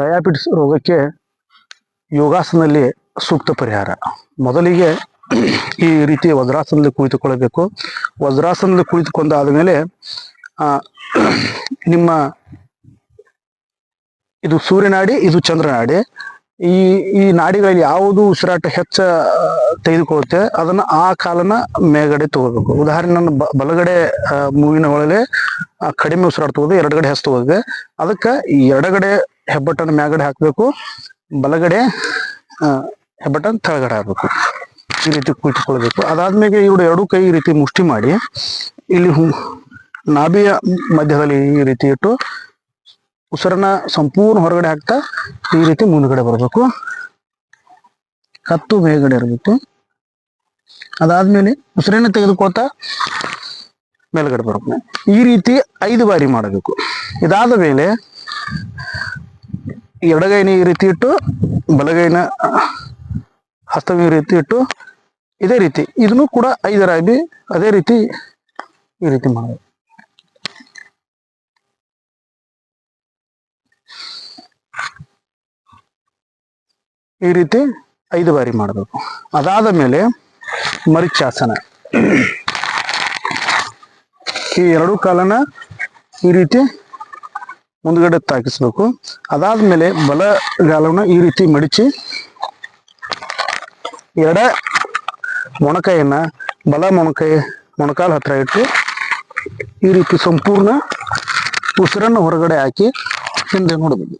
Diabetes ರೋಗಕ್ಕೆ ಯೋಗಾಸನದಲ್ಲಿ ಸೂಕ್ತ ಪರಿಹಾರ. ಮೊದಲಿಗೆ ಈ ರೀತಿ ವಜ್ರಾಸನದಲ್ಲಿ ಕುಳಿತುಕೊಳ್ಳಬೇಕು. ವಜ್ರಾಸನದಲ್ಲಿ ಕುಳಿತುಕೊಂಡಾದ ಮೇಲೆ ನಿಮ್ಮ ಇದು ಸೂರ್ಯನಾಡಿ, ಇದು ಚಂದ್ರನಾಡಿ. ಈ ಈ ನಾಡಿಗಳಲ್ಲಿ ಯಾವುದು ಉಸಿರಾಟ ಹೆಚ್ಚ ತೆಗೆದುಕೊಳ್ಳುತ್ತೆ, ಅದನ್ನ ಆ ಕಾಲನ ಮೇಗಡೆ ತಗೋಬೇಕು. ಉದಾಹರಣೆ, ನನ್ನ ಬಲಗಡೆ ಮೂವಿನ ಒಳಗೆ ಕಡಿಮೆ ಉಸಿರಾಟ ತಗೋದು, ಎರಡುಗಡೆ ಹೆಚ್ಚು ತಗೋದಿದೆ ಅದಕ್ಕೆ ಈ ಎಡಗಡೆ ಹೆಬ್ಬಟ್ಟನ್ನು ಮ್ಯಾಗಡೆ ಹಾಕಬೇಕು. ಬಲಗಡೆ ಆ, ತಳಗಡೆ ಹಾಕಬೇಕು. ಈ ರೀತಿ ಕುಳಿತುಕೊಳ್ಬೇಕು ಅದಾದ್ಮೇಲೆ ಇವರು ಎರಡು ಕೈ ಈ ರೀತಿ ಮುಷ್ಟಿ ಮಾಡಿ ಇಲ್ಲಿ ನಾಭಿಯ ಮಧ್ಯದಲ್ಲಿ ಈ ರೀತಿ ಇಟ್ಟು ಉಸಿರನ್ನ ಸಂಪೂರ್ಣ ಹೊರಗಡೆ ಹಾಕ್ತಾ ಈ ರೀತಿ ಮುಂದ್ಗಡೆ ಬರಬೇಕು. ಕತ್ತು ಮೇಲ್ಗಡೆ ಇರಬೇಕು. ಅದಾದ್ಮೇಲೆ ಉಸಿರನ್ನ ತೆಗೆದುಕೊಳ್ತಾ ಮೇಲ್ಗಡೆ ಬರಬೇಕು. ಈ ರೀತಿ ಐದು ಬಾರಿ ಮಾಡಬೇಕು. ಇದಾದ ಮೇಲೆ ಎಡಗೈನ ಈ ರೀತಿ ಇಟ್ಟು, ಬಲಗೈನ ಹಸ್ತವ ಈ ರೀತಿ ಇಟ್ಟು, ಇದೇ ರೀತಿ. ಇದನ್ನು ಕೂಡ ಐದರಾಗಿ ಅದೇ ರೀತಿ ಈ ರೀತಿ ಮಾಡಬೇಕು ಈ ರೀತಿ ಐದು ಬಾರಿ ಮಾಡಬೇಕು. ಅದಾದ ಮೇಲೆ ಮರಿಚಾಸನ ಈ ಎರಡು ಕಾಲನ ಈ ರೀತಿ ಮುಂದ್ಗಡೆ ತಾಕಿಸ್ಬೇಕು. ಅದಾದ್ಮೇಲೆ ಬಲಗಾಲವನ್ನ ಈ ರೀತಿ ಮಡಿಚಿ ಎಡ ಮೊಣಕೈಯನ್ನ, ಬಲ ಮೊಣಕೈ, ಮೊಣಕಾಲ ಹತ್ರ ಇಟ್ಟು ಈ ರೀತಿ ಸಂಪೂರ್ಣ ಉಸಿರನ್ನು ಹೊರಗಡೆ ಹಾಕಿ ಹಿಂದೆ ನೋಡಬೇಕು.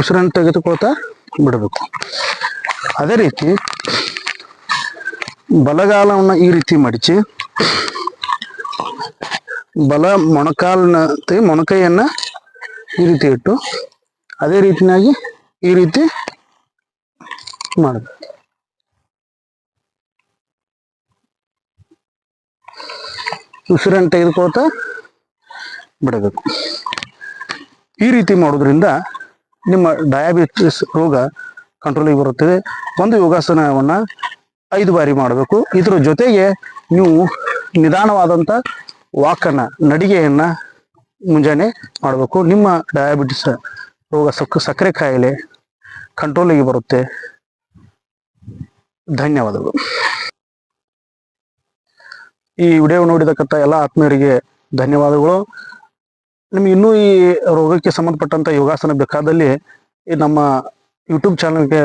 ಉಸಿರನ್ನು ತೆಗೆದುಕೊಳ್ತಾ ಬಿಡಬೇಕು. ಅದೇ ರೀತಿ ಬಲಗಾಲವನ್ನ ಈ ರೀತಿ ಮಡಿಚಿ ಬಲ ಮೊಣಕಾಲಿನ ಮೊಣಕೈಯನ್ನ ಈ ರೀತಿ ಇಟ್ಟು, ಅದೇ ರೀತಿಯಾಗಿ ಈ ರೀತಿ ಮಾಡಬೇಕು ಉಸಿರನ್ನು ತೆಗೆದುಕೊಳ್ತಾ ಬಿಡಬೇಕು. ಈ ರೀತಿ ಮಾಡೋದ್ರಿಂದ ನಿಮ್ಮ ಡಯಾಬಿಟಿಸ್ ರೋಗ ಕಂಟ್ರೋಲಿಗೆ ಬರುತ್ತದೆ. ಒಂದು ಯೋಗಾಸನವನ್ನ ಐದು ಬಾರಿ ಮಾಡಬೇಕು. ಇದರ ಜೊತೆಗೆ ನೀವು ನಿಧಾನವಾದಂಥ ವಾಕನ್ನ ನಡಿಗೆಯನ್ನ ಮುಂಜಾನೆ ಮಾಡಬೇಕು. ನಿಮ್ಮ ಡಯಾಬಿಟಿಸ್ ರೋಗ ಸಕ್, ಸಕ್ಕರೆ ಕಾಯಿಲೆ ಕಂಟ್ರೋಲಿಗೆ ಬರುತ್ತೆ. ಧನ್ಯವಾದಗಳು. ಈ ವಿಡಿಯೋ ನೋಡಿದಕ್ಕಂಥ ಎಲ್ಲ ಆತ್ಮೀಯರಿಗೆ ಧನ್ಯವಾದಗಳು. ನಿಮ್ಗೆ ಇನ್ನೂ ಈ ರೋಗಕ್ಕೆ ಸಂಬಂಧಪಟ್ಟಂತ ಯೋಗಾಸನ ಬೇಕಾದಲ್ಲಿ ನಮ್ಮ ಯೂಟ್ಯೂಬ್ ಚಾನಲ್ಗೆ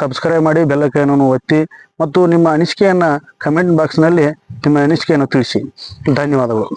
ಸಬ್ಸ್ಕ್ರೈಬ್ ಮಾಡಿ ಬೆಲ್ಲಕಾಯನ್ನು ಒತ್ತಿ ಮತ್ತು ನಿಮ್ಮ ಅನಿಸಿಕೆಯನ್ನು ಕಮೆಂಟ್ ಬಾಕ್ಸ್ನಲ್ಲಿ ನಿಮ್ಮ ಅನಿಸಿಕೆಯನ್ನು ತಿಳಿಸಿ. ಧನ್ಯವಾದಗಳು.